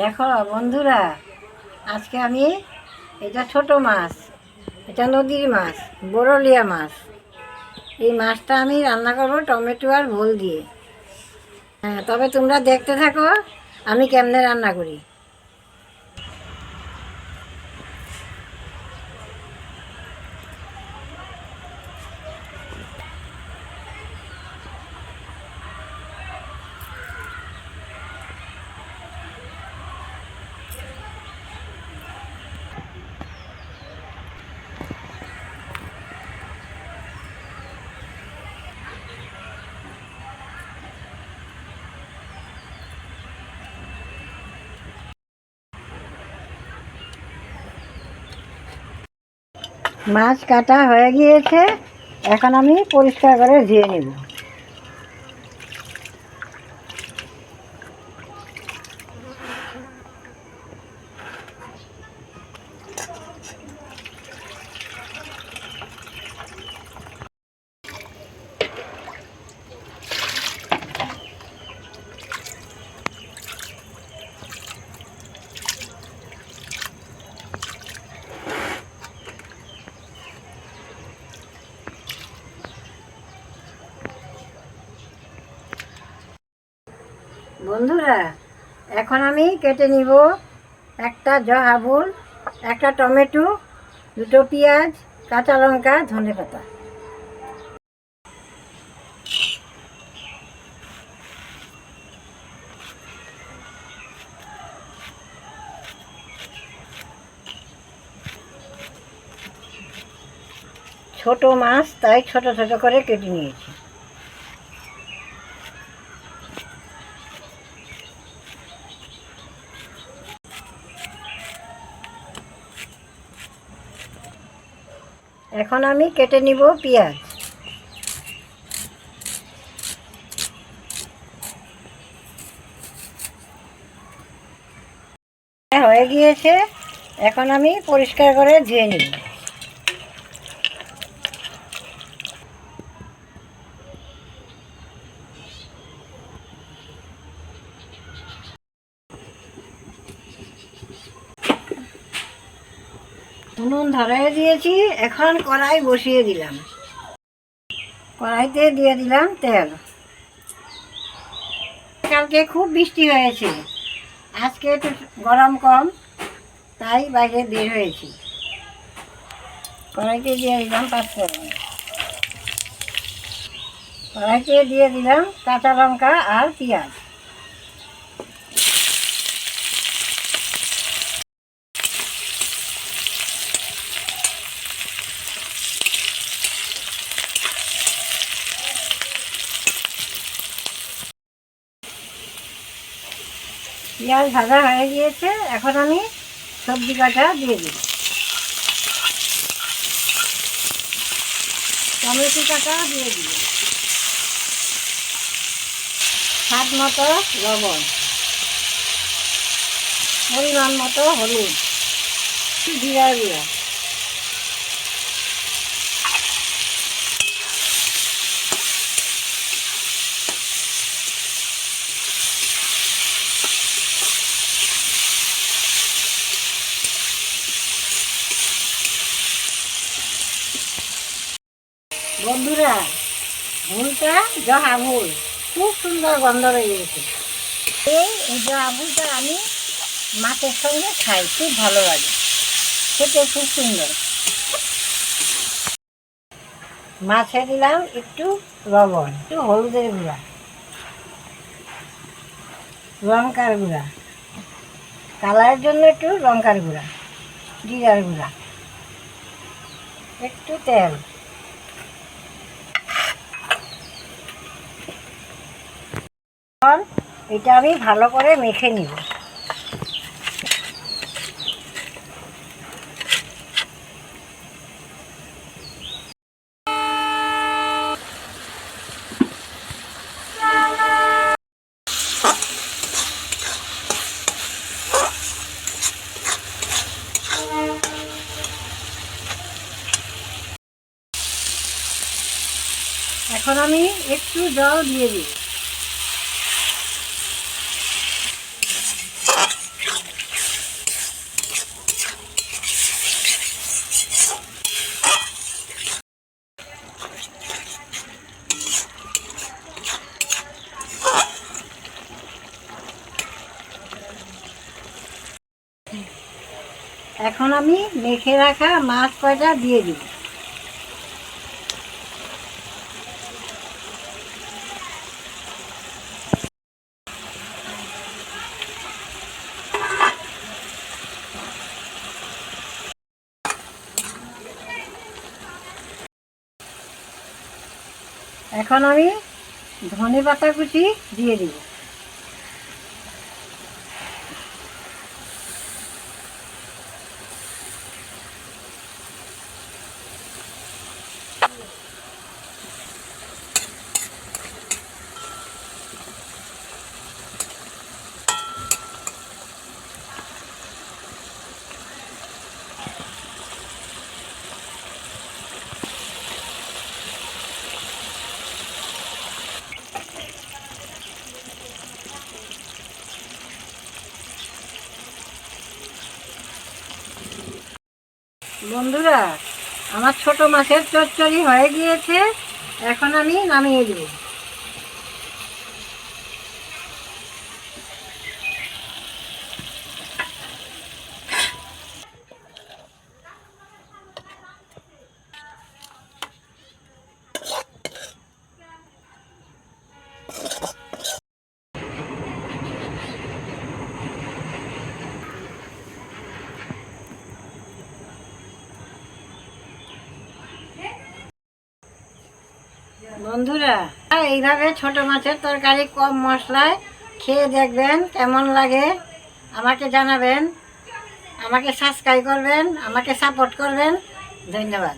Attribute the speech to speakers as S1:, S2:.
S1: দেখো বন্ধুরা, আজকে আমি এটা ছোট মাছ, এটা নদীর মাছ, বড়লিয়া মাছ। এই মাছটা আমি রান্না করব টমেটো আর ভোল দিয়ে। হ্যাঁ তবে তোমরা দেখতে থাকো আমি কেমনে রান্না করি। মাছ কাটা হয়ে গিয়েছে এখন আমি পরিষ্কার করে ধুয়ে নেব। বন্ধুরা, এখন আমি কেটে নিব একটা জহাবুল একটা টমেটো, দুটো পেঁয়াজ, কাঁচা লঙ্কা, ধনে পাতা। ছোট মাছ, তাই ছোট ছোট করে কেটে নিয়েছি। এখন আমি কেটে নিব পেঁয়াজ। হয়ে গিয়েছে। এখন আমি পরিষ্কার করে ধুয়ে নিব। উনুন ধরাই দিয়েছি, এখন কড়াই বসিয়ে দিলাম। কড়াইতে দিয়ে দিলাম তেল। কালকে খুব বৃষ্টি হয়েছে। আজকে একটু গরম কম, তাই বাইরে বের হয়েছি। কড়াইতে দিয়ে দিলাম পাঁচফোড়ন। কড়াইতে দিয়ে দিলাম কাঁচা লঙ্কা আর পেঁয়াজ। পেঁয়াজ ভাজা হয়ে গিয়েছে, এখন আমি সবজি কাটা দিয়ে দিই। টমেটো কাটা দিয়ে দিব স্বাদ মতো লবণ। পরিমাণ মতো হলুদ। জিরা গুঁড়া। বন্ধুরা, ভুলটা জহা ভুল, খুব সুন্দর গন্ধ বেরিয়েছে। এই জহা ভুলটা আমি মাছের সঙ্গে খাই, খুব ভালো লাগে, খেতে খুব সুন্দর। মাছে দিলাম একটু লবণ, একটু হলুদের গুঁড়া, লঙ্কার গুঁড়া কালারের জন্য একটু লঙ্কার গুঁড়া, জিরার গুঁড়া, একটু তেল। এখন এটা আমি ভালো করে মেখে নিব। এখন আমি একটু জল দিয়ে দিই এখন আমি মেখে রাখা মাছ কয়টা দিয়ে দিব এখন আমি ধনে পাতা কুচি দিয়ে দিব। বন্ধুরা আমার ছোট মাছের চচ্চড়ি হয়ে গিয়েছে এখন আমি নামিয়ে দেব। বন্ধুরা এইভাবে ছোট মাছের তরকারি, কম মশলায় খেয়ে দেখবেন কেমন লাগে। আমাকে জানাবেন, আমাকে সাবস্ক্রাইব করবেন, আমাকে সাপোর্ট করবেন। ধন্যবাদ।